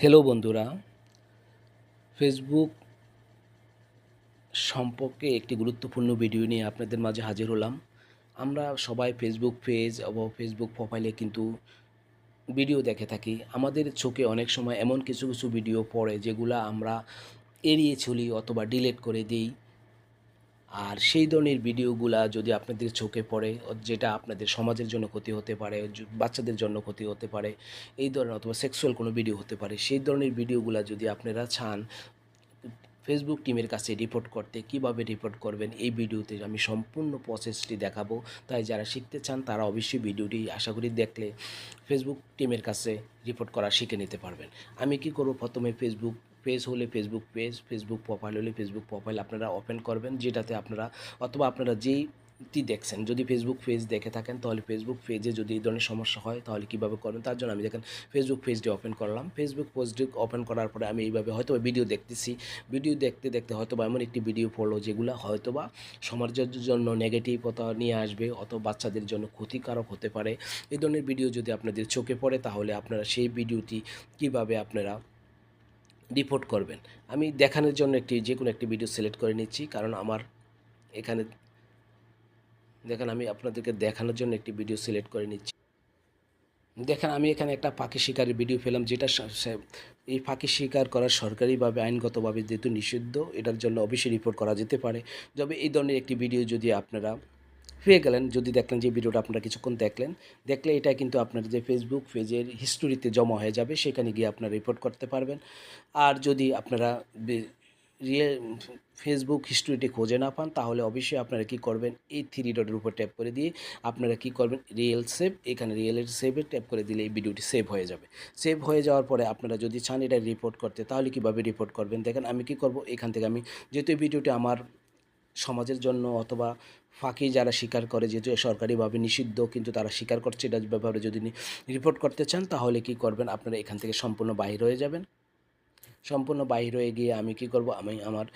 Hello বন্ধুরা। Facebook সম্পর্কে একটি গুরুত্বপূর্ণ ভিডিও নিয়ে আপনাদের মাঝে হাজির হলাম। আমরা সবাই ফেসবুক পেজ অথবা ফেসবুক প্রোফাইলে কিন্তু ভিডিও দেখে থাকি। আমাদের চোখে অনেক সময় এমন কিছু কিছু ভিডিও পড়ে যেগুলো আমরা এড়িয়ে চলি অথবা ডিলেট করে দিই। আর সেই ধরনের ভিডিওগুলা যদি আপনাদের চোখে পড়ে, যেটা আপনাদের সমাজের জন্য ক্ষতি হতে পারে বাচ্চাদের জন্য ক্ষতি হতে পারে, এই ধরনের অথবা সেক্সুয়াল কোনো ভিডিও হতে পারে, সেই ধরনের ভিডিওগুলা যদি আপনারা চান ফেসবুক টিমের কাছে রিপোর্ট করতে কীভাবে রিপোর্ট করবেন, এই ভিডিওতে আমি সম্পূর্ণ প্রসেসটি দেখাবো। তাই যারা শিখতে চান, তারা অবশ্যই ভিডিওটি আশা করি দেখলে ফেসবুক টিমের কাছে রিপোর্ট করা শিখে নিতে পারবেন। আমি কি করব? প্রথমে ফেসবুক পেজ হলে ফেসবুক পেজ ফেসবুক প্রোফাইল হলে ফেসবুক প্রোফাইল আপনারা ওপেন করবেন, যেটাতে আপনারা অথবা আপনারা যেই টি দেখছেন, যদি ফেসবুক পেজ দেখে থাকেন, তাহলে ফেসবুক পেজে যদি এই ধরনের সমস্যা হয়, তাহলে কীভাবে করবেন? তার জন্য আমি দেখেন ফেসবুক পেজটি ওপেন করলাম। ফেসবুক পেজটি ওপেন করার পরে আমি এইভাবে হয়তো ভিডিও দেখতেছি। ভিডিও দেখতে দেখতে হয়তো বা এমন একটি ভিডিও পড়ল, যেগুলো হয়তো বা সমাজের জন্য নেগেটিভ কথা নিয়ে আসবে, অথবা বাচ্চাদের জন্য ক্ষতিকারক হতে পারে। এই ধরনের ভিডিও যদি আপনাদের চোখে পড়ে, তাহলে আপনারা সেই ভিডিওটি কীভাবে আপনারা রিপোর্ট করবেন। আমি দেখানোর জন্য একটি, যে কোনো একটি ভিডিও সিলেক্ট করে নিচ্ছি, কারণ আমার এখানে, দেখেন আমি আপনাদেরকে দেখানোর জন্য একটি ভিডিও সিলেক্ট করে নিচ্ছি। দেখেন আমি এখানে একটা পাখি শিকারের ভিডিও পেলাম, যেটা এই পাখি শিকার করা সরকারিভাবে, আইনগতভাবে যেহেতু নিষিদ্ধ, এটার জন্য অবশ্যই রিপোর্ট করা যেতে পারে। তবে এই ধরনের একটি ভিডিও যদি আপনারা পেয়ে গেলেন, যদি দেখলেন যে ভিডিওটা আপনারা কিছুক্ষণ দেখলেন, দেখলে এটা কিন্তু আপনার যে ফেসবুক পেজের হিস্টোরিতে জমা হয়ে যাবে, সেখানে গিয়ে আপনারা রিপোর্ট করতে পারবেন। আর যদি আপনারা রিয়েল ফেসবুক হিস্টোরিটি খুঁজে না পান, তাহলে অবশ্যই আপনারা কি করবেন, এই থ্রি ডটের উপর ট্যাপ করে দিয়ে আপনারা কি করবেন রিয়েল সেভ এখানে রিয়েলের সেভে ট্যাপ করে দিলে এই ভিডিওটি সেভ হয়ে যাবে। সেভ হয়ে যাওয়ার পরে আপনারা যদি চান এটা রিপোর্ট করতে, তাহলে কীভাবে রিপোর্ট করবেন? দেখেন আমি কি করব, এখান থেকে আমি, যেহেতু এই ভিডিওটি আমার সমাজের জন্য অথবা ফাঁকি যারা স্বীকার করে, যেহেতু সরকারিভাবে নিষিদ্ধ, কিন্তু তারা স্বীকার করছে এটার ব্যাপারে যদি রিপোর্ট করতে চান, তাহলে কি করবেন? আপনারা এখান থেকে সম্পূর্ণ বাহির হয়ে যাবেন। সম্পূর্ণ বাহির হয়ে গিয়ে আমি কি করব? আমি আমার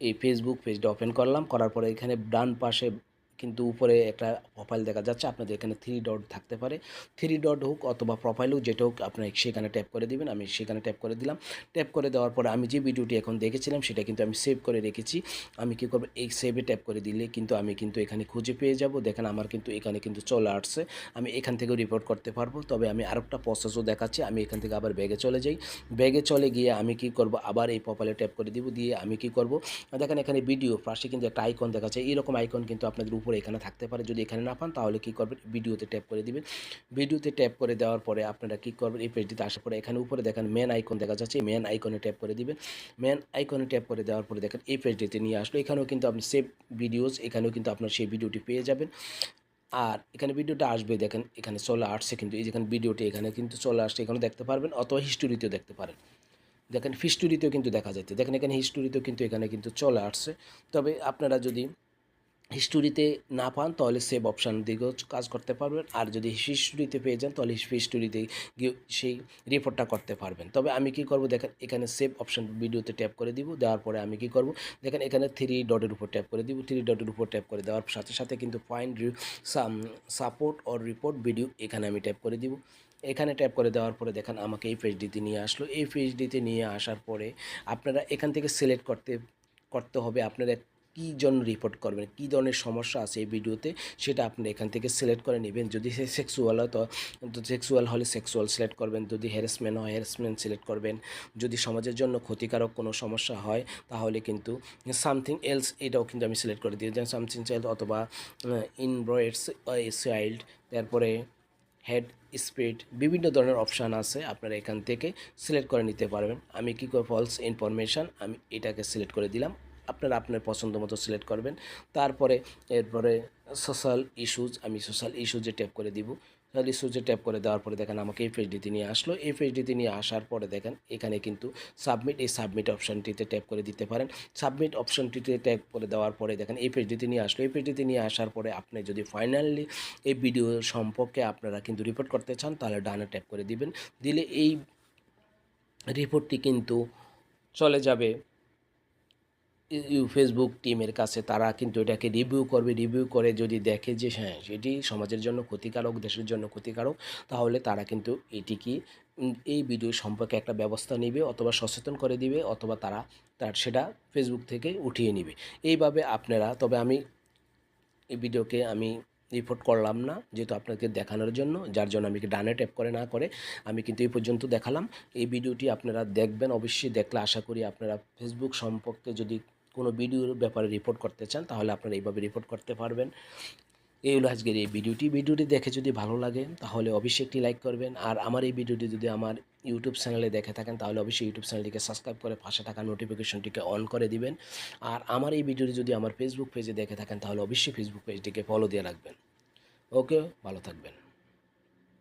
এই ফেসবুক পেজটা ওপেন করলাম, করার পরে এখানে ডান পাশে কিন্তু উপরে একটা প্রোফাইল দেখা যাচ্ছে। আপনাদের এখানে থ্রি ডট থাকতে পারে। থ্রি ডট হোক অথবা প্রোফাইল হোক, যেটা হোক আপনার সেখানে ট্যাপ করে দিবেন। আমি সেখানে ট্যাপ করে দিলাম। ট্যাপ করে দেওয়ার পরে আমি যে ভিডিওটি এখন দেখেছিলাম, সেটা কিন্তু আমি সেভ করে রেখেছি। আমি কী করব? এই সেভে ট্যাপ করে দিলে কিন্তু আমি কিন্তু এখানে খুঁজে পেয়ে যাব। দেখেন আমার কিন্তু এখানে কিন্তু চলে আসছে। আমি এখান থেকেও রিপোর্ট করতে পারব। তবে আমি আরেকটা প্রসেসও দেখাচ্ছি। আমি এখান থেকে আবার ব্যাগে চলে যাই। ব্যাগে চলে গিয়ে আমি কি করব? আবার এই প্রোফাইলে ট্যাপ করে দিব। দিয়ে আমি কি করব? দেখেন এখানে ভিডিও পাশে কিন্তু একটা আইকন দেখাচ্ছে এইরকম আইকন কিন্তু আপনাদের উপরে এখানে থাকতে পারে। যদি এখানে না পান, তাহলে কী করবেন? ভিডিওতে ট্যাপ করে দিবেন। ভিডিওতে ট্যাপ করে দেওয়ার পরে আপনারা কী করবেন? এই পেজটিতে আসার পরে এখানে উপরে দেখেন মেন আইকন দেখা যাচ্ছে। মেন আইকনে ট্যাপ করে দিবেন। মেন আইকনে ট্যাপ করে দেওয়ার পরে দেখেন এই পেজটিতে নিয়ে আসলো। এখানেও কিন্তু আপনি সেভ ভিডিওস এখানেও কিন্তু আপনার সেই ভিডিওটি পেয়ে যাবেন। আর এখানে ভিডিওটা আসবে দেখেন, এখানে চলে আসছে কিন্তু এই যেখানে ভিডিওটি এখানে কিন্তু চলে আসছে। এখানে দেখতে পারবেন অথবা হিস্টোরিতেও দেখতে পারেন। দেখেন হিস্টোরিতেও কিন্তু দেখা যাচ্ছে। দেখেন এখানে হিস্টোরিতেও কিন্তু এখানে কিন্তু চলে আসছে। তবে আপনারা যদি হিস্টোরিতে না পান, তাহলে সেভ অপশান দিকেও কাজ করতে পারবেন। আর যদি হিস্টোরিতে পেয়ে যান, তাহলে হিস্টোরিতে গিয়ে সেই রিপোর্টটা করতে পারবেন। তবে আমি কি করব, দেখেন, এখানে সেভ অপশান ভিডিওতে ট্যাপ করে দিব। দেওয়ার পরে আমি কি করব, দেখেন, এখানে থ্রি ডটের উপর ট্যাপ করে দিব। থ্রি ডটের উপর ট্যাপ করে দেওয়ার সাথে সাথে কিন্তু point support or report video এখানে আমি ট্যাপ করে দিব। এখানে ট্যাপ করে দেওয়ার পরে দেখেন, আমাকে এই পেজটিতে নিয়ে আসলো। এই পেজটিতে নিয়ে আসার পরে আপনারা এখান থেকে সিলেক্ট করতে করতে হবে। আপনারা কী জন্য রিপোর্ট করবেন? কী ধরনের সমস্যা আছে এই ভিডিওতে সেটা আপনি এখান থেকে সিলেক্ট করে নেবেন। যদি সে সেক্সুয়াল হয় তো সেক্সুয়াল হলে সেক্সুয়াল সিলেক্ট করবেন। যদি হ্যারাসমেন্ট হয় হ্যারাসমেন্ট সিলেক্ট করবেন। যদি সমাজের জন্য ক্ষতিকারক কোনো সমস্যা হয়, তাহলে কিন্তু সামথিং এলস এটাও কিন্তু আমি সিলেক্ট করে দিই। যেমন সামথিং চাইল্ড অথবা ইনব্রয়েডস চাইল্ড তারপরে হেড স্পিড বিভিন্ন ধরনের অপশান আছে, আপনারা এখান থেকে সিলেক্ট করে নিতে পারবেন। আমি কী করে ফলস ইনফরমেশান আমি এটাকে সিলেক্ট করে দিলাম। আপনারা আপনার পছন্দ মতো সিলেক্ট করবেন। তারপরে, এরপরে সোশ্যাল ইস্যুজ আমি সোশ্যাল ইস্যুজে ট্যাপ করে দিব। সোশ্যাল ইস্যুজে ট্যাপ করে দেওয়ার পরে দেখেন আমাকে পেজটিতে নিয়ে আসলো। পেজটিতে নিয়ে আসার পরে দেখেন, এখানে কিন্তু সাবমিট এই সাবমিট অপশানটিতে ট্যাপ করে দিতে পারেন। সাবমিট অপশানটিতে ট্যাপ করে দেওয়ার পরে দেখেন পেজটিতে নিয়ে আসলো। পেজটিতে নিয়ে আসার পরে আপনি যদি ফাইনালি এই ভিডিও সম্পর্কে আপনারা কিন্তু রিপোর্ট করতে চান, তাহলে ডানে ট্যাপ করে দিবেন। দিলে এই রিপোর্টটি কিন্তু চলে যাবে। ফেসবুক টিমের কাছে তারা কিন্তু এটাকে রিভিউ করবে রিভিউ করে যদি দেখে যে হ্যাঁ সেটি সমাজের জন্য ক্ষতিকারক, দেশের জন্য ক্ষতিকারক, তাহলে তারা কিন্তু এটি কি এই ভিডিও সম্পর্কে একটা ব্যবস্থা নেবে অথবা সচেতন করে দিবে অথবা তারা তার সেটা ফেসবুক থেকে উঠিয়ে নেবে। এইভাবে আপনারা, তবে আমি এই ভিডিওকে আমি রিপোর্ট করলাম না, যেহেতু আপনাকে দেখানোর জন্য, যার জন্য আমি ডানে ট্যাপ করে, না করে, আমি কিন্তু এই পর্যন্ত দেখালাম। এই ভিডিওটি আপনারা দেখবেন, অবশ্যই দেখলে আশা করি আপনারা ফেসবুক সম্পর্কে যদি কোনো ভিডিওর ব্যাপারে রিপোর্ট করতে চান, তাহলে আপনারা এইভাবে রিপোর্ট করতে পারবেন। এই হলো আজকের এই ভিডিওটি। ভিডিওটি দেখে যদি ভালো লাগে, তাহলে অবশ্যই একটি লাইক করবেন। আর আমার এই ভিডিওটি যদি আমার ইউটিউব চ্যানেলে দেখে থাকেন, তাহলে অবশ্যই ইউটিউব চ্যানেলটিকে সাবস্ক্রাইব করে পাশে থাকা নোটিফিকেশনটিকে অন করে দিবেন। আর আমার এই ভিডিওটি যদি আমার ফেসবুক পেজে দেখে থাকেন, তাহলে অবশ্যই ফেসবুক পেজটিকে ফলো দিয়ে রাখবেন। ওকে ভালো থাকবেন।